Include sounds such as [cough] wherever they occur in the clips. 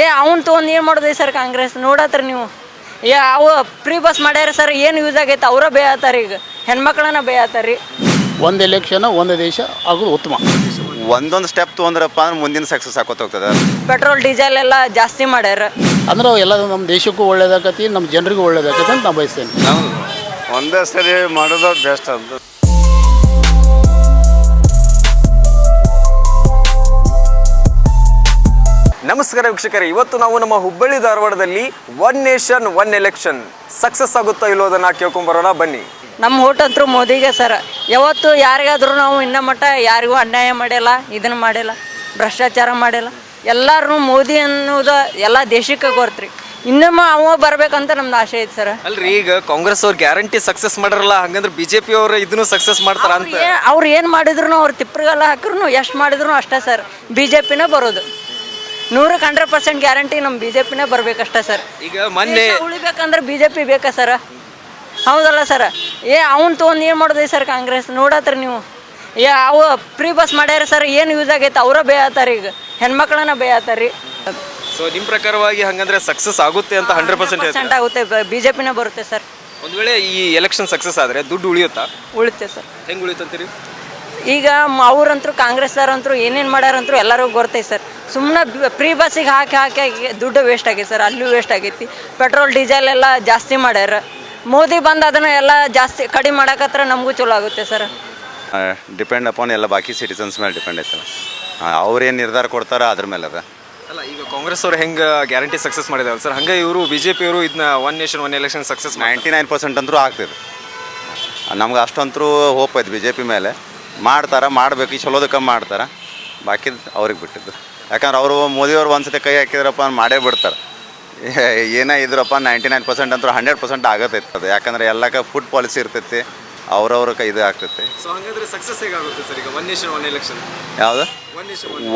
ಏ ಅವ್ನು ತೊಗೊಂಡು ಏನು ಮಾಡೋದೈ ಸರ್ ಕಾಂಗ್ರೆಸ್? ನೋಡತ್ರಿ ನೀವು. ಏ ಅವು ಫ್ರೀ ಬಸ್ ಮಾಡ್ಯಾರ ಸರ್ ಏನು ಯೂಸ್ ಆಗೈತೆ? ಅವರ ಬೇಯತ್ತಾರ ಈಗ. ಹೆಣ್ಮಕ್ಳನ್ನ ಬೇಯತ್ತಾರ ಒಂದು ಎಲೆಕ್ಷನ್ ಒಂದು ದೇಶ ಆಗೋದು ಉತ್ತಮ. ಒಂದೊಂದು ಸ್ಟೆಪ್ ತೊಗೊಂಡ್ರಪ್ಪ ಅಂದ್ರೆ ಮುಂದಿನ ಸಕ್ಸಸ್ ಹಾಕೋತ ಹೋಗ್ತದೆ. ಪೆಟ್ರೋಲ್ ಡೀಸೆಲ್ ಎಲ್ಲ ಜಾಸ್ತಿ ಮಾಡ್ಯಾರ. ಅಂದ್ರೆ ಅವು ಎಲ್ಲ ನಮ್ಮ ದೇಶಕ್ಕೂ ಒಳ್ಳೇದಾಕತಿ ನಮ್ಮ ಜನರಿಗೂ ಒಳ್ಳೇದಾಕತಿ ಅಂತ ನಾನು ಬಯಸ್ತೇನೆ. ಒಂದೇ ಸರಿ ಮಾಡೋದು ಬೆಸ್ಟ್ ಅಂತ. ನಮಸ್ಕಾರ ವೀಕ್ಷಕರೇ. ಇವತ್ತು ನಾವು ನಮ್ಮ ಹುಬ್ಬಳ್ಳಿ ಧಾರವಾಡದಲ್ಲಿ one nation one election success ಆಗುತ್ತಾ ಇಲ್ಲೋದನ್ನ ಕೇಳ್ಕೊಂಬರೋಣ. ಬನ್ನಿ. ನಮ್ಮ ಓಟ್ ಅಂತೂ ಮೋದಿಗೆ ಸರ್. ಯಾವತ್ತು ಯಾರಿಗಾದ್ರೂ ನಾವು ಇನ್ನ ಮಟ್ಟ ಯಾರಿಗೂ ಅನ್ಯಾಯ ಮಾಡಿಲ್ಲ ಇದನ್ನ ಮಾಡಿಲ್ಲ ಭ್ರಷ್ಟಾಚಾರ ಮಾಡಿಲ್ಲ ಎಲ್ಲರೂ ಮೋದಿ ಅನ್ನೋದು ಎಲ್ಲ ದೇಶಕ್ಕೆ ಗೊತ್ತ್ರಿ ಇನ್ನೊಮ್ಮೆ ಅವ ಬರ್ಬೇಕಂತ ನಮ್ದು ಆಸೆ ಐತೆ ಸರ್. ಅಲ್ರಿ ಈಗ ಕಾಂಗ್ರೆಸ್ ಅವ್ರ ಗ್ಯಾರಂಟಿ ಸಕ್ಸಸ್ ಮಾಡರಲ್ಲ ಹಂಗಂದ್ರೆ ಬಿಜೆಪಿ ಅವರು ಇದನ್ನು ಸಕ್ಸಸ್ ಮಾಡ್ತಾರ ಅಂತ. ಅವ್ರು ಏನು ಮಾಡಿದ್ರು ಅವ್ರು ತಿಪ್ಪರಿಗೆಲ್ಲ ಹಾಕಿದ್ರು ಎಷ್ಟು ಮಾಡಿದ್ರು ಅಷ್ಟೇ ಸರ್. ಬಿ ಜೆ ಪಿನೇ ಬರೋದು. ನೂರಕ್ಕೆ ಹಂಡ್ರೆಡ್ ಪರ್ಸೆಂಟ್ ಗ್ಯಾರಂಟಿ ನಮ್ಮ ಬಿ ಜೆ ಪಿನೇ ಬರ್ಬೇಕಷ್ಟೇ ಸರ್. ಈಗ ಮೊನ್ನೆ ಉಳಿಬೇಕಂದ್ರೆ ಬಿ ಜೆ ಪಿ ಬೇಕಾ ಸರ್? ಹೌದಲ್ಲ ಸರ್. ಏ ಅವ್ನು ತೊಗೊಂಡು ಏನು ಮಾಡೋದು ಸರ್ ಕಾಂಗ್ರೆಸ್? ನೋಡತ್ರಿ ನೀವು. ಏ ಅವು ಫ್ರೀ ಬಸ್ ಮಾಡ್ಯಾರ ಸರ್ ಏನು ಯೂಸ್ ಆಗೈತೆ? ಅವರ ಬೇಯತ್ತಾರ ಈಗ. ಹೆಣ್ಮಕ್ಳನ್ನ ಬೇಯತ್ತಾರ ರೀ ಸೊ ನಿಮ್ಮ ಪ್ರಕಾರವಾಗಿ ಹಂಗಂದ್ರೆ ಸಕ್ಸಸ್ ಆಗುತ್ತೆ ಅಂತ ಹಂಡ್ರೆಡ್ ಪರ್ಸೆಂಟ್ ಪರ್ಸೆಂಟ್ ಆಗುತ್ತೆ. ಬಿ ಜೆ ಪಿನೇ ಬರುತ್ತೆ ಸರ್. ಒಂದ್ ವೇಳೆ ಈ ಎಲೆಕ್ಷನ್ ಸಕ್ಸಸ್ ಆದ್ರೆ ದುಡ್ಡು ಉಳಿಯುತ್ತಾ? ಉಳಿತೆ ಸರ್. ಹೆಂಗೆ ಉಳಿಯುತ್ತಂತೀರಿ ಈಗ ಮ- ಅವ್ರಂತ್ರು ಕಾಂಗ್ರೆಸ್ದವ್ರಂತರು ಏನೇನು ಮಾಡ್ಯಾರಂತರು ಎಲ್ಲರೂ ಗೊತ್ತೈತೆ ಸರ್. ಸುಮ್ಮನೆ ಫ್ರೀ ಬಸ್ಸಿಗೆ ಹಾಕಿ ಹಾಕಿ ಹಾಕಿ ದುಡ್ಡು ವೇಸ್ಟ್ ಆಗೈತೆ ಸರ್ ಅಲ್ಲೂ ವೇಸ್ಟ್ ಆಗೈತಿ. ಪೆಟ್ರೋಲ್ ಡೀಸೆಲ್ ಎಲ್ಲ ಜಾಸ್ತಿ ಮಾಡ್ಯಾರ. ಮೋದಿ ಬಂದು ಅದನ್ನ ಎಲ್ಲ ಜಾಸ್ತಿ ಕಡಿಮೆ ಮಾಡಕತ್ರ ನಮಗೂ ಚಲೋ ಆಗುತ್ತೆ ಸರ್. ಡಿಪೆಂಡ್ ಅಪಾನ್ ಎಲ್ಲ ಬಾಕಿ ಸಿಟಿಸನ್ಸ್ ಮೇಲೆ ಡಿಪೆಂಡ್ ಐತಲ್ಲ ಅವ್ರೇನು ನಿರ್ಧಾರ ಕೊಡ್ತಾರ ಅದ್ರ ಮೇಲೆ ಅದ. ಅಲ್ಲ ಈಗ ಕಾಂಗ್ರೆಸ್ ಅವ್ರು ಹೆಂಗೆ ಗ್ಯಾರಂಟಿ ಸಕ್ಸಸ್ ಮಾಡಿದಾರೆ ಸರ್? ಹಂಗೆ ಇವರು ಬಿ ಜೆ ಪಿಯವರು ಇದನ್ನ one nation one election success ninety nine percent ಅಂತೂ ಆಗ್ತಿದೆ. ನಮ್ಗೆ ಅಷ್ಟಂತರೂ ಹೋಪ್ ಐತೆ ಬಿ ಜೆ ಪಿ ಮೇಲೆ. ಮಾಡ್ತಾರ ಮಾಡಬೇಕು ಈ ಚಲೋದಕ್ಕೆ ಮಾಡ್ತಾರೆ. ಬಾಕಿದ್ ಅವ್ರಿಗೆ ಬಿಟ್ಟಿದ್ದು. ಯಾಕಂದ್ರೆ ಅವರು ಮೋದಿಯವ್ರು ಒಂದ್ಸತಿ ಕೈ ಹಾಕಿದ್ರಪ್ಪ ಅಂದ್ರೆ ಮಾಡೇ ಬಿಡ್ತಾರೆ. ಏನೇ ಇದ್ರಪ್ಪ ನೈಂಟಿ ನೈನ್ ಪರ್ಸೆಂಟ್ ಅಂತೂ ಹಂಡ್ರೆಡ್ ಪರ್ಸೆಂಟ್ ಆಗತೈತೆ ಅದು ಯಾಕಂದ್ರೆ ಎಲ್ಲಕ್ಕೆ ಫುಡ್ ಪಾಲಿಸಿ ಇರ್ತೈತಿ ಅವ್ರವ್ರ ಕೈ ಇದು ಆಗ್ತೈತಿ. ಸೊ ಹಂಗಂದ್ರೆ ಸಕ್ಸಸ್ ಹೇಗಾಗುತ್ತೆ ಸರ್ ಈಗ? ಒನ್ ನೇಷನ್ ಒನ್ ಎಲೆಕ್ಷನ್ ಯಾವುದು?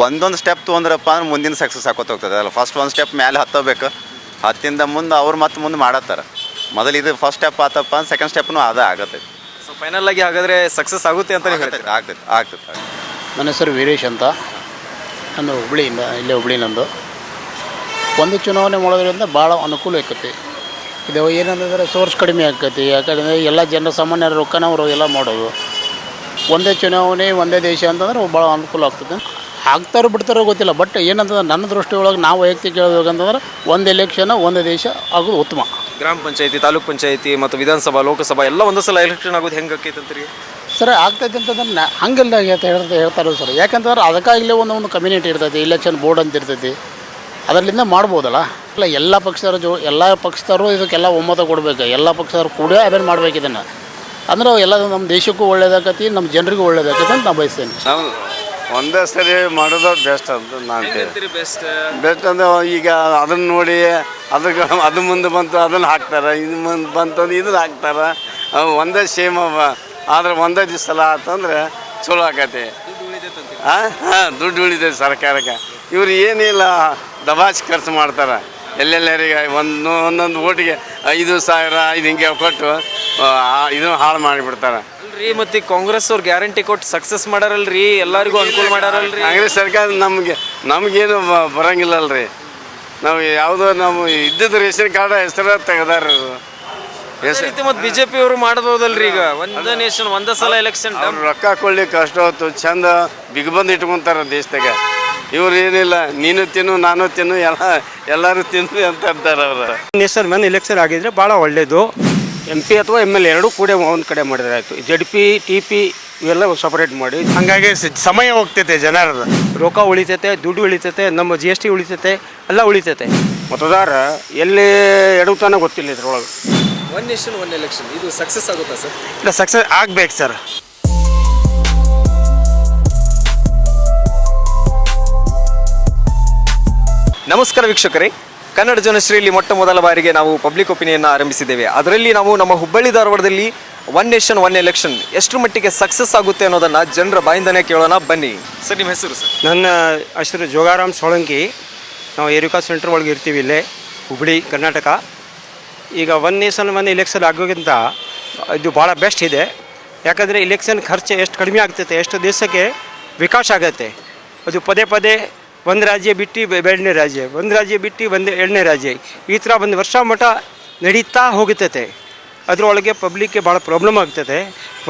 ಒಂದೊಂದು ಸ್ಟೆಪ್ ತೊಗೊಂಡ್ರಪ್ಪ ಅಂದ್ರೆ ಮುಂದಿನ ಸಕ್ಸಸ್ ಹಾಕೋತ ಹೋಗ್ತದೆ. ಅಲ್ಲ ಫಸ್ಟ್ ಒಂದು ಸ್ಟೆಪ್ ಮೇಲೆ ಹತ್ತಬೇಕು. ಹತ್ತಿಂದ ಮುಂದೆ ಅವ್ರು ಮತ್ತೆ ಮುಂದೆ ಮಾಡತ್ತಾರ. ಮೊದಲು ಇದು ಫಸ್ಟ್ ಸ್ಟೆಪ್ ಆತಪ್ಪ ಅಂದ್ರೆ ಸೆಕೆಂಡ್ ಸ್ಟೆಪ್ನು ಅದ ಆಗತ್ತೈತಿ ಫೈನಲ್ ಆಗಿ ಹಾಗಾದ್ರೆ ಸಕ್ಸಸ್ ಆಗುತ್ತೆ ಅಂತ ನೀವು ಆಗ್ತೈತಿ ಹೇಳ್ತೀರಾ ಆಗ್ತೈತಿ ಆಗ್ತೈತಿ ನನ್ನ ಹೆಸರು ವೀರೇಶ್ ಅಂತ. ನಾನು ಹುಬ್ಳಿಯಿಂದ ಇಲ್ಲೇ ಹುಬ್ಳಿ ನಂದು. ಒಂದು ಚುನಾವಣೆ ಮಾಡೋದ್ರಿಂದ ಭಾಳ ಅನುಕೂಲ ಆಕತಿ. ಇದು ಏನಂತಂದರೆ ಸೋರ್ಸ್ ಕಡಿಮೆ ಆಕತಿ. ಯಾಕಂದರೆ ಎಲ್ಲ ಜನ ಸಾಮಾನ್ಯರ ರೊಕ್ಕನ ಅವರು ಎಲ್ಲ ಮಾಡೋದು. ಒಂದೇ ಚುನಾವಣೆ ಒಂದೇ ದೇಶ ಅಂತಂದ್ರೆ ಭಾಳ ಅನುಕೂಲ ಆಗ್ತದೆ. ಆಗ್ತಾರೋ ಬಿಡ್ತಾರೋ ಗೊತ್ತಿಲ್ಲ ಬಟ್ ಏನಂತಂದ್ರೆ ನನ್ನ ದೃಷ್ಟಿ ಒಳಗೆ ನಾವು ವೈಯಕ್ತಿಕ ಹೇಳ್ಬೇಕಂತಂದ್ರೆ ಒಂದು ಎಲೆಕ್ಷನ್ ಒಂದು ದೇಶ ಆಗೋದು ಉತ್ತಮ. ಗ್ರಾಮ ಪಂಚಾಯತಿ ತಾಲೂಕ್ ಪಂಚಾಯತಿ ಮತ್ತು ವಿಧಾನಸಭಾ ಲೋಕಸಭಾ ಎಲ್ಲ ಒಂದೇ ಸಲ ಎಲೆಕ್ಷನ್ ಆಗೋದು ಹೆಂಗೆ ಆಕೈತೆ ರೀ ಸರ್ ಆಗ್ತೈತೆ ಅಂತಂದ್ರೆ ಹಂಗೆಲ್ಲ ಹೇಳ್ತಾ ಹೇಳ್ತಾ ಹೇಳ್ತಾರೆ ಸರ್. ಯಾಕಂತಂದ್ರೆ ಅದಕ್ಕಾಗಲೇ ಒಂದು ಒಂದು ಕಮ್ಯುನಿಟಿ ಇರ್ತೈತಿ ಇಲೆಕ್ಷನ್ ಬೋರ್ಡ್ ಅಂತ ಇರ್ತೈತಿ. ಅದರಿಂದ ಮಾಡ್ಬೋದಲ್ಲ? ಇಲ್ಲ ಎಲ್ಲ ಪಕ್ಷದವ್ರ ಜೋ ಎಲ್ಲ ಪಕ್ಷದವರು ಇದಕ್ಕೆಲ್ಲ ಒಮ್ಮತ ಕೊಡಬೇಕು. ಎಲ್ಲ ಪಕ್ಷದವ್ರು ಕೂಡ ಅದನ್ನು ಮಾಡ್ಬೇಕು ಇದನ್ನು. ಅಂದ್ರೆ ಎಲ್ಲ ನಮ್ಮ ದೇಶಕ್ಕೂ ಒಳ್ಳೇದಾಗತಿ ನಮ್ಮ ಜನರಿಗೂ ಒಳ್ಳೇದಾಗತ್ತೆ ಅಂತ ನಾನು ಬಯಸ್ತೇನೆ. ನಾವು ಒಂದೇ ಸರಿ ಮಾಡೋದು ಬೆಸ್ಟ್ ಅಂತ ನಾನು ಬೆಸ್ಟ್ ಬೆಸ್ಟ್ ಅಂದ್ರೆ ಈಗ ಅದನ್ನ ನೋಡಿ ಅದಕ್ಕೆ ಅದು ಮುಂದೆ ಬಂತು ಅದನ್ನು ಹಾಕ್ತಾರೆ ಇದು ಮುಂದೆ ಬಂತು ಅಂದ್ರೆ ಇದನ್ನ ಹಾಕ್ತಾರೆ. ಒಂದೇ ಸೇಮ್ ಆದ್ರೆ ಒಂದೇ ದಿವಸ ಸಲ ಆತಂದ್ರೆ ಚಲೋ ಆಕತಿ. ಹಾಂ ಹಾಂ ದುಡ್ಡು ಉಳಿತೈತೆ ಸರ್ಕಾರಕ್ಕೆ. ಇವ್ರು ಏನಿಲ್ಲ ದಬಾಚಿ ಖರ್ಚು ಮಾಡ್ತಾರೆ. ಎಲ್ಲೆಲ್ಲರಿಗೆ ಒಂದು ಒಂದೊಂದು ಓಟಿಗೆ ಐದು ಸಾವಿರ ಐದು ಹಿಂಗೆ ಕೊಟ್ಟು ಇದು ಹಾಳು ಮಾಡಿಬಿಡ್ತಾರೆ. ಅಲ್ರಿ ಮತ್ತೆ ಕಾಂಗ್ರೆಸ್ ಅವ್ರು ಗ್ಯಾರಂಟಿ ಕೊಟ್ಟು ಸಕ್ಸಸ್ ಮಾಡಾರಲ್ರಿ ಎಲ್ಲರಿಗೂ ಅನುಕೂಲ ಮಾಡಾರಲ್ರಿ? ಕಾಂಗ್ರೆಸ್ ಸರ್ಕಾರ ನಮಗೆ ನಮಗೇನು ಬ- ಬರಂಗಿಲ್ಲಲ್ರಿ. ನಾವು ಯಾವುದೋ ನಾವು ಇದ್ದಿದ್ದು ರೇಷನ್ ಕಾರ್ಡ್ ಹೆಸರು ತೆಗೆದಾರ ಮತ್ತು ಮತ್ತೆ ಬಿಜೆಪಿ ಅವರು ಮಾಡ್ಬೋದಲ್ರಿ ಈಗ. ಒಂದ ನೇಷನ್ ಒಂದ ಸಲ ಎಲೆಕ್ಷನ್ ರೊಕ್ಕ ಕೊಡ್ಲಿಕ್ಕೆ ಕಷ್ಟ ಹೊತ್ತು ಚಂದ ಬಿಗ್ಬಂದ್ ಇಟ್ಕೊಂತಾರ ದೇಶದಾಗ. ಇವ್ರು ಏನಿಲ್ಲ ನೀನು ತಿನ್ನು ನಾನು ತಿನ್ನು ಎಲ್ಲ ಎಲ್ಲರೂ ತಿನ್ನು ಅಂತ ಅಂತಾರೆ ಅವರು. ನೇಸರ್ ಮೇಲೆ ಎಲೆಕ್ಷನ್ ಆಗಿದ್ರೆ ಭಾಳ ಒಳ್ಳೆಯದು ಎಂ ಪಿ ಅಥವಾ ಎಂ ಎಲ್ ಎರಡೂ ಕೂಡ ಒಂದು ಕಡೆ ಮಾಡಿದ್ರೆ ಆಯಿತು. ಜಡ್ ಪಿ ಟಿ ಪಿ ಇವೆಲ್ಲ ಸಪರೇಟ್ ಮಾಡಿ. ಹಂಗಾಗಿ ಸಮಯ ಹೋಗ್ತೈತೆ ಜನರದ. ರೊಕ್ಕ ಉಳಿತೈತೆ ದುಡ್ಡು ಉಳಿತೈತೆ ನಮ್ಮ ಜಿ ಎಸ್ ಟಿ ಉಳಿತೈತೆ ಎಲ್ಲ ಉಳಿತೈತೆ. ಮತದಾರ ಎಲ್ಲಿ ಎಡುತ್ತಾನೋ ಗೊತ್ತಿಲ್ಲ ಇದ್ರೊಳಗೆ. ಒನ್ ನೇಷನ್ ಒನ್ ಎಲೆಕ್ಷನ್ ಇದು ಸಕ್ಸಸ್ ಆಗುತ್ತಾ ಸರ್ ಇಲ್ಲ ಸಕ್ಸಸ್ ಆಗ್ಬೇಕು ಸರ್ ನಮಸ್ಕಾರ ವೀಕ್ಷಕರೇ. ಕನ್ನಡ ಜನಶ್ರೀಯಲ್ಲಿ ಮೊಟ್ಟ ಮೊದಲ ಬಾರಿಗೆ ನಾವು ಪಬ್ಲಿಕ್ ಒಪಿನಿಯನ್ ಆರಂಭಿಸಿದ್ದೇವೆ. ಅದರಲ್ಲಿ ನಾವು ನಮ್ಮ ಹುಬ್ಬಳ್ಳಿ ಧಾರವಾಡದಲ್ಲಿ ಒನ್ ನೇಷನ್ ಒನ್ ಎಲೆಕ್ಷನ್ ಎಷ್ಟು ಮಟ್ಟಿಗೆ ಸಕ್ಸಸ್ ಆಗುತ್ತೆ ಅನ್ನೋದನ್ನ ಜನರ ಬಾಯಿಂದನೇ ಕೇಳೋಣ. ಬನ್ನಿ. ಸರ್, ನಿಮ್ಮ ಹೆಸರು ಸರ್? ನನ್ನ ಹೆಸರು ಜೋಗಾರಾಮ್ ಸೋಳಂಕಿ. ನಾವು ಏರಿಕಾ ಸೆಂಟರ್ ಒಳಗೆ ಇರ್ತೀವಿ ಇಲ್ಲೇ, ಹುಬ್ಬಳ್ಳಿ, ಕರ್ನಾಟಕ. ಈಗ ಒನ್ ನೇಷನ್ ಒನ್ ಎಲೆಕ್ಷನ್ ಆಗೋಕ್ಕಿಂತ ಇದು ಭಾಳ ಬೆಸ್ಟ್ ಇದೆ. ಯಾಕಂದರೆ ಇಲೆಕ್ಷನ್ ಖರ್ಚು ಎಷ್ಟು ಕಡಿಮೆ ಆಗ್ತೈತೆ, ಎಷ್ಟು ದೇಶಕ್ಕೆ ವಿಕಾಸ ಆಗತ್ತೆ. ಅದು ಪದೇ ಪದೇ ಒಂದು ರಾಜ್ಯ ಬಿಟ್ಟು ಎರಡನೇ ರಾಜ್ಯ ಒಂದು ರಾಜ್ಯ ಬಿಟ್ಟು ಒಂದು ಎರಡನೇ ರಾಜ್ಯ. ಈ ಥರ ಒಂದು ವರ್ಷ ಮಟ್ಟ ನಡೀತಾ ಹೋಗುತ್ತೈತೆ ಅದರೊಳಗೆ ಪಬ್ಲಿಕ್ಗೆ ಭಾಳ ಪ್ರಾಬ್ಲಮ್ ಆಗ್ತದೆ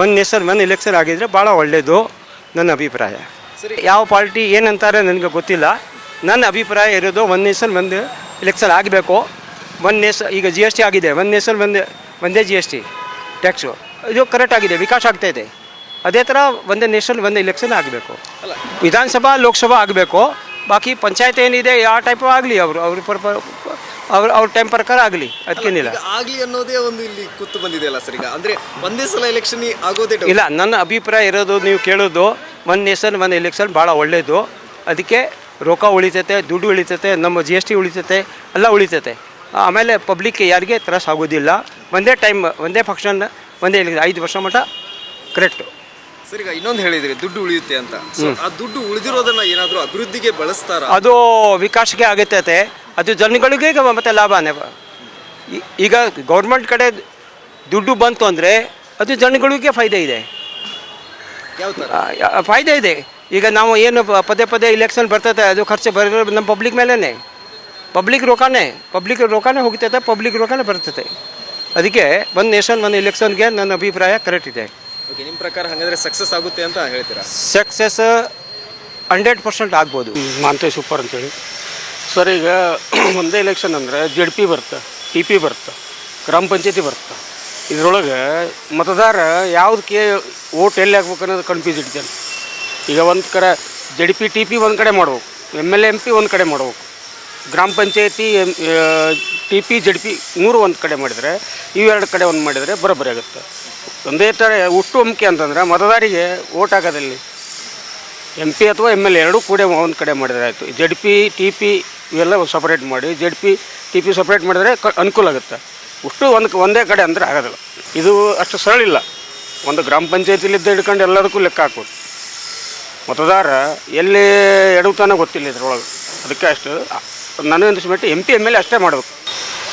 ಒಂದು ನೇಷನ್ ಒಂದು ಎಲೆಕ್ಷನ್ ಆಗಿದರೆ ಭಾಳ ಒಳ್ಳೆಯದು ನನ್ನ ಅಭಿಪ್ರಾಯ. ಸರಿ. ಯಾವ ಪಾರ್ಟಿ ಏನಂತಾರೆ ನನಗೆ ಗೊತ್ತಿಲ್ಲ. ನನ್ನ ಅಭಿಪ್ರಾಯ ಇರೋದು ಒಂದು ನೇಷನ್ ಒಂದು ಎಲೆಕ್ಷನ್ ಆಗಬೇಕು. ಒಂದು ನೇಷ ಈಗ ಜಿ ಎಸ್ ಟಿ ಆಗಿದೆ. ಒಂದು ನೇಷನ್ ಒಂದು ಒಂದೇ ಜಿ ಎಸ್ ಟಿ ಟ್ಯಾಕ್ಸು ಇದು ಕರೆಕ್ಟ್ ಆಗಿದೆ ವಿಕಾಸ ಆಗ್ತಾ ಇದೆ. ಅದೇ ಥರ ಒಂದೇ ನೇಷನ್ ಒಂದು ಎಲೆಕ್ಷನ್ ಆಗಬೇಕು. ವಿಧಾನಸಭಾ ಲೋಕಸಭಾ ಆಗಬೇಕು. ಬಾಕಿ ಪಂಚಾಯತ್ ಏನಿದೆ ಯಾವ ಟೈಪ್ ಆಗಲಿ ಅವರು ಅವ್ರ ಅವ್ರ ಅವ್ರ ಟೈಮ್ ಪ್ರಕಾರ ಆಗಲಿ ಅದಕ್ಕೇನಿಲ್ಲ ಆಗಲಿ ಅನ್ನೋದೇ ಒಂದು ಇಲ್ಲಿ ಕೂತು ಬಂದಿದೆಯಲ್ಲ ಸರ್ ಈಗ? ಅಂದರೆ ಒಂದೇ ಸಲ ಎಲೆಕ್ಷನ್ ಆಗೋದೇ ಇಲ್ಲ ನನ್ನ ಅಭಿಪ್ರಾಯ ಇರೋದು ನೀವು ಕೇಳೋದು ಒನ್ ನೇಷನ್ ಒನ್ ಎಲೆಕ್ಷನ್ ಭಾಳ ಒಳ್ಳೆಯದು ಅದಕ್ಕೆ ರೊಕ್ಕ ಉಳಿತೈತೆ ದುಡ್ಡು ಉಳಿತೈತೆ ನಮ್ಮ ಜಿ ಎಸ್ ಟಿ ಉಳಿತೈತೆ ಎಲ್ಲ ಉಳಿತೈತೆ. ಆಮೇಲೆ ಪಬ್ಲಿಕ್ಗೆ ಯಾರಿಗೆ ತ್ರಾಸ ಆಗೋದಿಲ್ಲ. ಒಂದೇ ಟೈಮ್ ಒಂದೇ ಫಂಕ್ಷನ್ ಒಂದೇ ಐದು ವರ್ಷ ಮಟ್ಟ ಕರೆಕ್ಟು ಸರ್ ಈಗ ಇನ್ನೊಂದು ಹೇಳಿದ್ರಿ ದುಡ್ಡು ಉಳಿಯುತ್ತೆ ಅಂತ. So, ಆ ದುಡ್ಡು ಉಳಿದಿರೋದನ್ನ ಏನಾದ್ರೂ ಅಭಿವೃದ್ಧಿಗೆ ಬಳಸ್ತಾರ? ಅದು ವಿಕಾಸಕ್ಕೆ ಆಗುತ್ತೆ ಅದು ಜನಗಳಿಗೆ ಮತ್ತೆ ಲಾಭನೇ. ಈ- ಈಗ ಗೌರ್ಮೆಂಟ್ ಕಡೆ ದುಡ್ಡು ಬಂತು ಅಂದರೆ ಅದು ಜನಗಳಿಗೆ ಫಾಯ್ದೆ ಇದೆ. ಯಾವ ತರ? ಆ, ಯಾ- ಫಾಯ್ದೆ ಇದೆ. ಈಗ ನಾವು ಏನು ಪ- ಪದೇ ಪದೇ ಇಲೆಕ್ಷನ್ ಬರ್ತೈತೆ ಅದು ಖರ್ಚು ಬರೋ ನಮ್ಮ ಪಬ್ಲಿಕ್ ಮೇಲೇ ಪಬ್ಲಿಕ್ ರೊಕ್ಕನೇ ಪಬ್ಲಿಕ್ ರೊಕ್ಕನೇ ಹೋಗ್ತೈತೆ ಪಬ್ಲಿಕ್ ರೊಕ್ಕನೇ ಬರ್ತೈತೆ. ಅದಕ್ಕೆ ಒಂದು ನೇಷನ್ ಒಂದು ಇಲೆಕ್ಷನ್ಗೆ ನನ್ನ ಅಭಿಪ್ರಾಯ ಕರೆಕ್ಟ್ ಇದೆ. ಓಕೆ ನಿಮ್ಮ ಪ್ರಕಾರ ಹಾಗಾದ್ರೆ ಸಕ್ಸಸ್ ಆಗುತ್ತೆ ಅಂತ ಹೇಳ್ತೀರಾ? ಸಕ್ಸಸ್ ಹಂಡ್ರೆಡ್ ಪರ್ಸೆಂಟ್ ಆಗ್ಬೋದು. ಮಾಂತೆ ಸೂಪರ್ ಅಂತೇಳಿ. ಸರ್ ಈಗ [clears throat] ಒಂದೇ ಎಲೆಕ್ಷನ್ ಅಂದರೆ ಜೆಡ್ ಪಿ ಬರುತ್ತೆ ಟಿ ಪಿ ಬರುತ್ತೆ ಗ್ರಾಮ ಪಂಚಾಯತಿ ಬರುತ್ತೆ. ಇದರೊಳಗೆ ಮತದಾರ ಯಾವುದಕ್ಕೆ ಓಟ್ ಎಲ್ಲಿ ಹಾಕ್ಬೇಕು ಅನ್ನೋದು ಕನ್ಫ್ಯೂಸ್ ಇಡ್ತೇನೆ. ಈಗ ಒಂದು ಕಡೆ ಜೆಡ್ ಪಿ ಟಿ ಪಿ ಒಂದು ಕಡೆ ಮಾಡ್ಬೇಕು ಎಂ ಎಲ್ ಎಂ ಪಿ ಒಂದು ಕಡೆ ಮಾಡ್ಬೇಕು. ಗ್ರಾಮ ಪಂಚಾಯತಿ M T P Z P ಮೂರು ಒಂದು ಕಡೆ ಮಾಡಿದರೆ ಇವೆರಡು ಕಡೆ ಒಂದು ಮಾಡಿದರೆ ಬರೋಬ್ಬರಿ ಆಗುತ್ತೆ. ಒಂದೇ ಥರ ಹುಟ್ಟು ಅಂಕೆ ಅಂತಂದ್ರೆ ಮತದಾರಿಗೆ ಓಟ್ ಹಾಕೋದಲ್ಲಿ ಎಂ ಪಿ ಅಥವಾ ಎಂ ಎಲ್ ಎರಡೂ ಕೂಡ ಒಂದು ಕಡೆ ಮಾಡಿದರೆ ಆಯಿತು ಜೆಡ್ ಪಿ, ಟಿ ಪಿ ಇವೆಲ್ಲ ಸಪ್ರೇಟ್ ಮಾಡಿ, Z P, T P separate ಮಾಡಿದರೆ ಕ ಅನುಕೂಲ ಆಗುತ್ತೆ. ಅಷ್ಟು ಒಂದು ಒಂದೇ ಕಡೆ ಅಂದರೆ ಆಗೋದಿಲ್ಲ ಇದು ಅಷ್ಟು ಸರಳ ಇಲ್ಲ. ಒಂದು ಗ್ರಾಮ ಪಂಚಾಯತಿಲಿದ್ದ ಹಿಡ್ಕೊಂಡು ಎಲ್ಲದಕ್ಕೂ ಲೆಕ್ಕ ಹಾಕ್ಬೋದು. ಮತದಾರ ಎಲ್ಲಿ ಎಡುತ್ತಾನೋ ಗೊತ್ತಿಲ್ಲ ಇದ್ರೊಳಗೆ. ಅದಕ್ಕೆ ಅಷ್ಟು ನನಗೆ ಅನಿಸ್ಬಿಟ್ಟು ಎಂ ಪಿ ಎಂ ಎಲ್ ಅಷ್ಟೇ ಮಾಡಬೇಕು.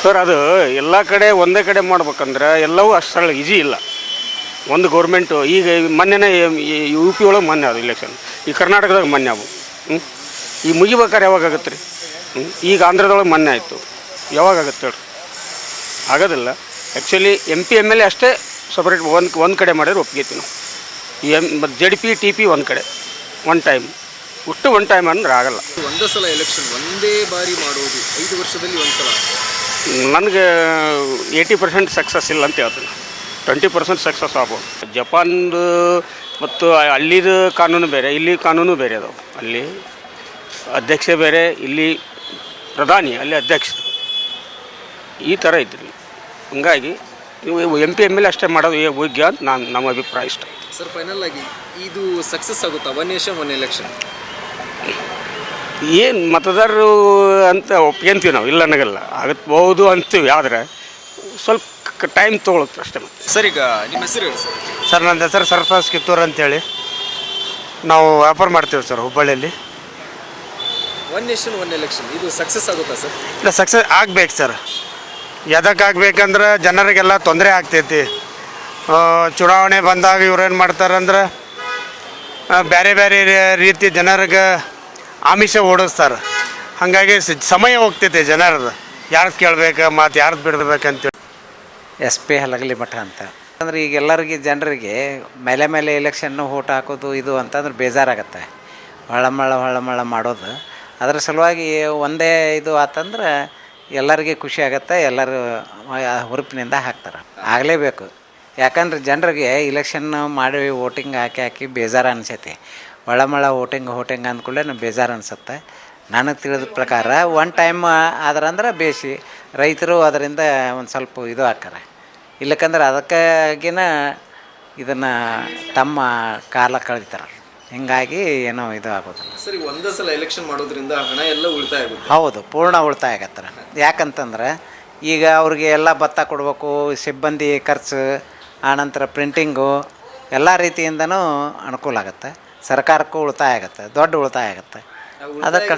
ಸರ್, ಅದು ಎಲ್ಲ ಕಡೆ ಒಂದೇ ಕಡೆ ಮಾಡ್ಬೇಕಂದ್ರೆ ಎಲ್ಲವೂ ಅಷ್ಟು ಸರಳ ಈಜಿ ಇಲ್ಲ. ಒಂದು ಗೌರ್ಮೆಂಟು ಈಗ ಮೊನ್ನೆನೇ ಯು ಪಿ ಒಳಗೆ ಮೊನ್ನೆ ಅದು ಇಲೆಕ್ಷನ್ ಈ ಕರ್ನಾಟಕದಾಗ ಮೊನ್ನೆ ಅವು ಹ್ಞೂ ಈಗ ಮುಗಿಬೇಕಾರೆ ಯಾವಾಗ ಆಗುತ್ತೆ ರೀ? ಹ್ಞೂ ಈಗ ಆಂಧ್ರದೊಳಗೆ ಮೊನ್ನೆ ಆಯಿತು. ಯಾವಾಗ ಆಗುತ್ತೆ ಹೇಳ್ರಿ? ಆಗೋದಿಲ್ಲ. Actually M P M L A ಅಷ್ಟೇ ಸಪ್ರೇಟ್ ಒಂದು ಒಂದು ಕಡೆ ಮಾಡಿದ್ರೆ ಒಪ್ಪಿಗೆತಿ ನಾವು. ಎಂ ಮತ್ತು ಜೆಡ್ ಪಿ ಟಿ ಪಿ ಒಂದು ಕಡೆ. ಒನ್ ಟೈಮ್ ಉಷ್ಟು ಒನ್ ಟೈಮ್ ಅಂದ್ರೆ ಆಗಲ್ಲ. ಒಂದು ಸಲ ಎಲೆಕ್ಷನ್ ಒಂದೇ ಬಾರಿ ಮಾಡೋದು ಐದು ವರ್ಷದಲ್ಲಿ ಒಂದು ಸಲ ನನಗೆ ಏಯ್ಟಿ ಪರ್ಸೆಂಟ್ ಸಕ್ಸಸ್ ಇಲ್ಲ ಅಂತ ಹೇಳ್ತೀನಿ. ಟ್ವೆಂಟಿ ಪರ್ಸೆಂಟ್ ಸಕ್ಸಸ್ ಆಗ್ಬೋದು. ಜಪಾನ್ದು ಮತ್ತು ಅಲ್ಲಿದು ಕಾನೂನು ಬೇರೆ ಇಲ್ಲಿ ಕಾನೂನು ಬೇರೆ ಅದು. ಅಲ್ಲಿ ಅಧ್ಯಕ್ಷ ಬೇರೆ ಇಲ್ಲಿ ಪ್ರಧಾನಿ ಅಲ್ಲಿ ಅಧ್ಯಕ್ಷ ಈ ಥರ ಇದ್ರಿ. ಹಂಗಾಗಿ ನೀವು ಎಂ ಪಿ ಎಂ ಎಲ್ ಅಷ್ಟೇ ಮಾಡೋದು ಯೋಗ್ಯ ಅಂತ ನಾನು ನಮ್ಮ ಅಭಿಪ್ರಾಯ ಇಷ್ಟ. ಸರ್ ಫೈನಲ್ ಆಗಿ ಇದು ಸಕ್ಸಸ್ ಆಗುತ್ತಾ? ಒನ್ ನೇಷನ್ ಒನ್ ಎಲೆಕ್ಷನ್ ಏನು ಮತದಾರರು ಅಂತ ಒಪ್ಕೊಂತೀವಿ ನಾವು ಇಲ್ಲ ನನಗೆಲ್ಲ ಆಗಬಹುದು ಅಂತೀವಿ ಆದರೆ ಸ್ವಲ್ಪ ಟೈಮ್ ತೊಗೊಳುತ್ತೆ ಅಷ್ಟೇ ಮತ್ತೆ. ಸರ್ ಈಗ ನಿಮ್ಮ ಹೆಸರು ಹೇಳಿ ಸರ್. ಸರ್ ನನ್ನ ಹೆಸರು ಸರ್ಫಾಸ್ ಕಿತ್ತೂರ್ ಅಂತೇಳಿ. ನಾವು ವ್ಯಾಪಾರ ಮಾಡ್ತೀವಿ ಸರ್ ಹುಬ್ಬಳ್ಳಿಯಲ್ಲಿ. ಒನ್ ನೇಷನ್ ಒನ್ ಎಲೆಕ್ಷನ್ ಇದು ಸಕ್ಸಸ್ ಆಗುತ್ತಾ ಸರ್? ಇಲ್ಲ ಸಕ್ಸಸ್ ಆಗ್ಬೇಕು ಸರ್. ಎದಕ್ಕೆ ಆಗ್ಬೇಕಂದ್ರೆ ಜನರಿಗೆಲ್ಲ ತೊಂದರೆ ಆಗ್ತೈತಿ. ಆ, ಚುನಾವಣೆ ಬಂದಾಗ ಇವ್ರೇನು ಏನು ಮಾಡ್ತಾರಂದ್ರೆ ಆ, ಬೇರೆ ಬೇರೆ ರೀ- ರೀತಿ ಜನರಿಗೆ ಆಮಿಷ ಓಡಿಸ್ತಾರೆ. ಹಾಗಾಗಿ ಸ- ಸಮಯ ಹೋಗ್ತೈತಿ ಜನರದು. ಯಾರ್ದು ಕೇಳ್ಬೇಕು ಮತ್ತು ಯಾರ್ದು ಬಿಡ್ಬೇಕಂತೇಳಿ. ಎಸ್ ಪಿ ಹಲಗಲಿ ಮಠ ಅಂತ. ಅಂದ್ರೆ ಈಗ ಎಲ್ಲರಿಗೆ ಜನರಿಗೆ ಮೇಲೆ ಮೇಲೆ ಎಲೆಕ್ಷನ್ನು ಓಟ್ ಹಾಕೋದು ಇದು ಅಂತಂದ್ರೆ ಬೇಜಾರಾಗತ್ತೆ. ಹೊಳಮಳ ಹೊಳಮಳ ಮಾಡೋದು. ಅದರ ಸಲುವಾಗಿ ಒಂದೇ ಇದು ಆತಂದ್ರೆ ಎಲ್ಲರಿಗೆ ಖುಷಿ ಆಗತ್ತೆ, ಎಲ್ಲರೂ ಹುರುಪಿನಿಂದ ಹಾಕ್ತಾರೆ. ಆಗಲೇಬೇಕು. ಯಾಕಂದ್ರೆ ಜನರಿಗೆ ಇಲೆಕ್ಷನ್ ಮಾಡಿ ವೋಟಿಂಗ್ ಹಾಕಿ ಹಾಕಿ ಬೇಜಾರು ಅನ್ಸೈತಿ. ಒಳಮಳ ವೋಟಿಂಗ್ ವೋಟಿಂಗ್ ನಮ್ಗೆ ಬೇಜಾರು ಅನಿಸುತ್ತೆ. ನನಗೆ ತಿಳಿದ ಪ್ರಕಾರ ಒನ್ ಟೈಮ್ ಆದ್ರಂದ್ರೆ ಬೇಸಿ ರೈತರು ಅದರಿಂದ ಒಂದು ಸ್ವಲ್ಪ ಇದು ಹಾಕ್ತಾರೆ. ಇಲ್ಲಕ್ಕಂದ್ರೆ ಅದಕ್ಕಾಗಿನ ಇದನ್ನು ತಮ್ಮ ಕಾಲ ಕಳೀತಾರೆ ಹಿಂಗಾಗಿ ಏನೋ ಇದು ಆಗೋದಿಲ್ಲ. ಸರಿ ಒಂದೇ ಸಲ ಎಲೆಕ್ಷನ್ ಮಾಡೋದ್ರಿಂದ ಹಣ ಎಲ್ಲ ಉಳಿತಾಯ ಆಗುತ್ತೆ. ಹೌದು ಪೂರ್ಣ ಉಳಿತಾಯ ಆಗತ್ತರ ಯಾಕಂತಂದ್ರೆ ಈಗ ಅವ್ರಿಗೆ ಎಲ್ಲ ಭತ್ತ ಕೊಡಬೇಕು ಸಿಬ್ಬಂದಿ ಖರ್ಚು ಆನಂತರ ಪ್ರಿಂಟಿಂಗು ಎಲ್ಲ ರೀತಿಯಿಂದನೂ ಅನುಕೂಲ ಆಗುತ್ತೆ. ಸರ್ಕಾರಕ್ಕೂ ಉಳಿತಾಯ ಆಗುತ್ತೆ ದೊಡ್ಡ ಉಳಿತಾಯ ಆಗುತ್ತೆ. ಅದಕ್ಕೆ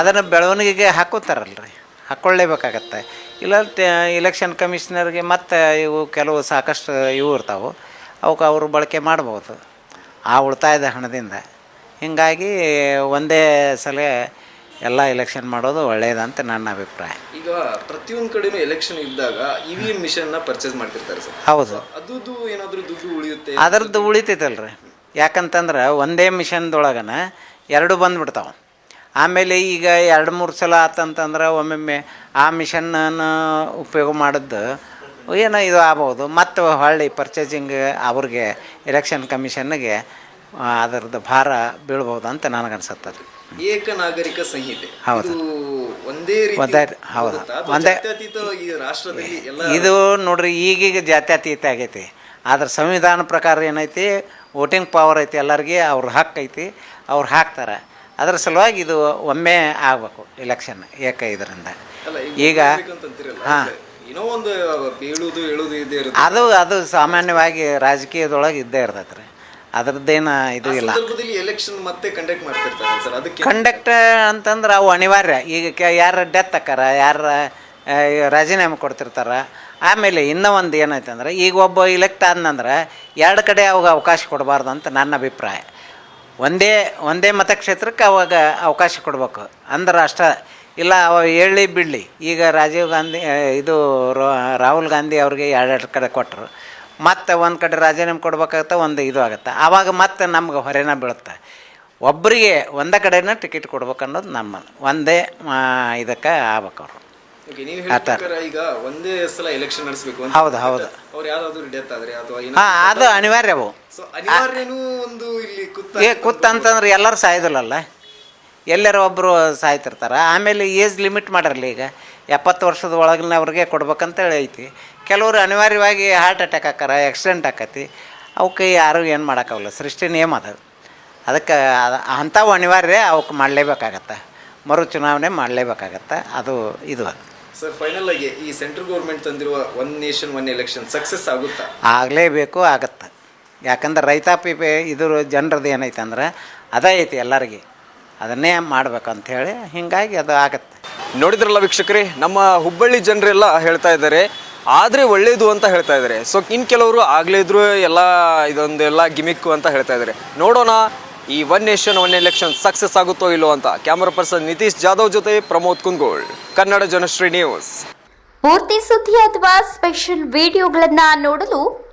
ಅದನ್ನು ಬೆಳವಣಿಗೆಗೆ ಹಾಕೋತಾರಲ್ರಿ ಹಾಕ್ಕೊಳ್ಳೇಬೇಕಾಗತ್ತೆ ಇಲ್ಲ ಇಲೆಕ್ಷನ್ ಕಮಿಷನರ್ಗೆ ಮತ್ತು ಇವು ಕೆಲವು ಸಾಕಷ್ಟು ಇವು ಇರ್ತಾವೆ. ಅವಕ್ಕೆ ಅವರು ಬಳಕೆ ಮಾಡ್ಬೋದು. ಆ ಉಳಿತಾಯದ ಹಣದಿಂದ. ಹೀಗಾಗಿ ಒಂದೇ ಸಲ ಎಲ್ಲ ಎಲೆಕ್ಷನ್ ಮಾಡೋದು ಒಳ್ಳೆಯದಂತ ನನ್ನ ಅಭಿಪ್ರಾಯ. ಈಗ ಪ್ರತಿಯೊಂದು ಕಡೆನೂ ಎಲೆಕ್ಷನ್ ಇದ್ದಾಗ ಇ ವಿ ಎಂ ಮಿಷನ್ನ ಪರ್ಚೇಸ್ ಮಾಡ್ತಿರ್ತಾರೆ ಸರ್. ಹೌದು. ಅದು ಏನಾದರೂ ದುಡ್ಡು ಉಳಿಯುತ್ತೆ? ಅದರದ್ದು ಉಳಿತೈತಲ್ರಿ ಯಾಕಂತಂದ್ರೆ ಒಂದೇ ಮಿಷನ್ದೊಳಗನ ಎರಡು ಬಂದ್ಬಿಡ್ತಾವೆ. ಆಮೇಲೆ ಈಗ ಎರಡು ಮೂರು ಸಲ ಆತಂತಂದ್ರೆ ಒಮ್ಮೊಮ್ಮೆ ಆ ಮಿಷನ್ನನ್ನು ಉಪಯೋಗ ಮಾಡಿದ್ದು ಏನೋ ಇದು ಆಗ್ಬೋದು ಮತ್ತು ಹೊಳ್ಳಿ ಪರ್ಚೇಸಿಂಗ್ ಅವ್ರಿಗೆ ಎಲೆಕ್ಷನ್ ಕಮಿಷನ್ಗೆ ಅದರದ್ದು ಭಾರ ಬೀಳ್ಬೋದು ಅಂತ ನನಗನ್ಸುತ್ತದೆ. ಏಕ ನಾಗರಿಕ ಸಂಹಿತೆ. ಹೌದು. ಒಂದೇ ಒಂದೇ ಹೌದು. ಒಂದೇ- ಇದು ನೋಡ್ರಿ ಈಗೀಗ ಜಾತ್ಯತೀತ ಆಗೈತಿ. ಆದ್ರೆ ಸಂವಿಧಾನ ಪ್ರಕಾರ ಏನೈತಿ ವೋಟಿಂಗ್ ಪವರ್ ಐತಿ ಎಲ್ಲರಿಗೆ ಅವ್ರ ಹಕ್ಕು ಐತಿ ಅವ್ರು ಹಾಕ್ತಾರೆ. ಅದ್ರ ಸಲುವಾಗಿ ಇದು ಒಮ್ಮೆ ಆಗಬೇಕು ಇಲೆಕ್ಷನ್ ಏಕ ಇದರಿಂದ ಈಗ ಹಾಂ. ಏನೋ ಒಂದು ಬೀಳುವುದು ಏಳುವುದು ಇದ್ದೇ ಇರುತ್ತೆ ಅದು ಅದು ಸಾಮಾನ್ಯವಾಗಿ ರಾಜಕೀಯದೊಳಗೆ ಇದ್ದೇ ಇರ್ತೈತೆ ರೀ ಅದ್ರದ್ದೇನು ಇದು ಇಲ್ಲ. ಸಂದರ್ಭದಲ್ಲಿ ಎಲೆಕ್ಷನ್ ಮತ್ತೆ ಕಂಡಕ್ಟ್ ಮಾಡ್ತಿರ್ತಾರೆ ಸರ್ ಅದಕ್ಕೆ ಕಂಡಕ್ಟ್ ಅಂತಂದ್ರೆ ಅವು ಅನಿವಾರ್ಯ. ಈಗ ಕೆ ಯಾರು ಡೆತ್ ಆಕಾರ ಯಾರ ರಾಜೀನಾಮೆ ಕೊಡ್ತಿರ್ತಾರೆ ಆಮೇಲೆ ಇನ್ನೂ ಒಂದು ಏನೈತೆ ಅಂದ್ರೆ ಈಗ ಒಬ್ಬ ಇಲೆಕ್ಟ್ ಆದ್ನಂದ್ರೆ ಎರಡು ಕಡೆ ಅವಾಗ ಅವಕಾಶ ಕೊಡಬಾರ್ದು ಅಂತ ನನ್ನ ಅಭಿಪ್ರಾಯ. ಒಂದೇ ಒಂದೇ ಮತಕ್ಷೇತ್ರಕ್ಕೆ ಅವಾಗ ಅವಕಾಶ ಕೊಡಬೇಕು. ಅಂದ್ರೆ ಅಷ್ಟ ಇಲ್ಲ ಅವ ಹೇಳಿ ಬಿಡಲಿ. ಈಗ ರಾಜೀವ್ ಗಾಂಧಿ ಇದು ರಾ- ರಾಹುಲ್ ಗಾಂಧಿ ಅವ್ರಿಗೆ ಎರಡೆರಡು ಕಡೆ ಕೊಟ್ಟರು ಮತ್ತು ಒಂದು ಕಡೆ ರಾಜೀನಾಮೆ ಕೊಡ್ಬೇಕಾಗತ್ತೆ ಒಂದು ಇದು ಆಗುತ್ತೆ. ಆವಾಗ ಮತ್ತೆ ನಮ್ಗೆ ಹೊರೆನ ಬೀಳುತ್ತೆ. ಒಬ್ಬರಿಗೆ ಒಂದೇ ಕಡೆನ ಟಿಕೆಟ್ ಕೊಡ್ಬೇಕು ಅನ್ನೋದು ನಮ್ಮ ಒಂದೇ ಇದಕ್ಕೆ ಆಗ್ಬೇಕು ಅವರು. ಈಗ ಒಂದೇ ಸಲ ಎಲೆಕ್ಷನ್ ನಡೆಸಬೇಕು ಹೌದು, ಹೌದು. ಅವ್ರು ಯಾವ್ದಾದ್ರು ಡೆತ್ ಆದ್ರೆ ಅಥವಾ ಹಾಂ ಅದು ಅನಿವಾರ್ಯ ಅವು. ಸೊ ಅನಿವಾರ್ಯನೂ ಒಂದು ಇಲ್ಲಿ ಕುತ್ತ ಏ ಅಂತಂದ್ರೆ ಎಲ್ಲರೂ ಸಾಯೋದಿಲ್ಲಲ್ಲ? ಎಲ್ಲರೂ ಒಬ್ಬರು ಸಾಯ್ತಿರ್ತಾರೆ? ಆಮೇಲೆ ಏಜ್ ಲಿಮಿಟ್ ಮಾಡಿರಲಿ ಈಗ. ಎಪ್ಪತ್ತು ವರ್ಷದ ಒಳಗಿನ ಅವ್ರಿಗೆ ಕೊಡ್ಬೇಕಂತೇಳಿ ಐತಿ. ಕೆಲವರು ಅನಿವಾರ್ಯವಾಗಿ ಹಾರ್ಟ್ ಅಟ್ಯಾಕ್ ಆಕಾರ ಆಕ್ಸಿಡೆಂಟ್ ಆಕತಿ ಅವಕ್ಕೆ ಯಾರು ಏನು ಮಾಡೋಕ್ಕಾಗಲ್ಲ? ಸೃಷ್ಟಿ ನಿಯಮ ಅದು. ಅದಕ್ಕೆ ಅದು ಅಂಥವು ಅನಿವಾರ್ಯ ಅವಕ್ಕೆ ಮಾಡಲೇಬೇಕಾಗತ್ತೆ. ಮರು ಚುನಾವಣೆ ಮಾಡಲೇಬೇಕಾಗತ್ತೆ. ಅದು ಇದು ಅದು. ಸರ್ ಫೈನಲ್ ಆಗಿ ಈ ಸೆಂಟ್ರಲ್ ಗೌರ್ಮೆಂಟ್ ತಂದಿರುವ one nation one election success ಆಗುತ್ತಾ? ಆಗಲೇಬೇಕು ಆಗತ್ತೆ. ಯಾಕಂದ್ರೆ ರೈತಾಪಿ ಇದ್ರ ಜನರದ್ದು ಏನೈತೆ ಅಂದ್ರೆ ಅದೇ ಐತಿ ಎಲ್ಲರಿಗೆ. ಅದನ್ನೇ ಮಾಡ್ಬೇಕು ಹೇಳಿ ಹಿಂಗಾಗಿ ಅದು ಆಗತ್ತೆ. ನೋಡಿದ್ರಲ್ಲ ವೀಕ್ಷಕರೇ ನಮ್ಮ ಹುಬ್ಬಳ್ಳಿ ಜನರೆಲ್ಲ ಹೇಳ್ತಾ ಇದ್ದಾರೆ ಆದರೆ ಒಳ್ಳೇದು ಅಂತ ಹೇಳ್ತಾ ಇದ್ದಾರೆ. ಸೊ ಇನ್ನು ಕೆಲವರು ಆಗಲೇ ಇದ್ರು ಎಲ್ಲ ಇದೊಂದೆಲ್ಲ ಗಿಮಿಕ್ಕು ಅಂತ ಹೇಳ್ತಾ ಇದ್ದಾರೆ. ನೋಡೋಣ ಈ one nation one election success ಆಗುತ್ತೋ ಇಲ್ಲೋ ಅಂತ. ಕ್ಯಾಮರಾ ಪರ್ಸನ್ ನಿತೀಶ್ ಜಾಧವ್ ಜೊತೆ ಪ್ರಮೋದ್ ಕುಂಗೋಳ್ ಕನ್ನಡ ಜನಶ್ರೀ ನ್ಯೂಸ್ ಪೂರ್ತಿ ಸುದ್ದಿ ಅಥವಾ ಸ್ಪೆಷಲ್ ವಿಡಿಯೋಗಳನ್ನು ನೋಡಲು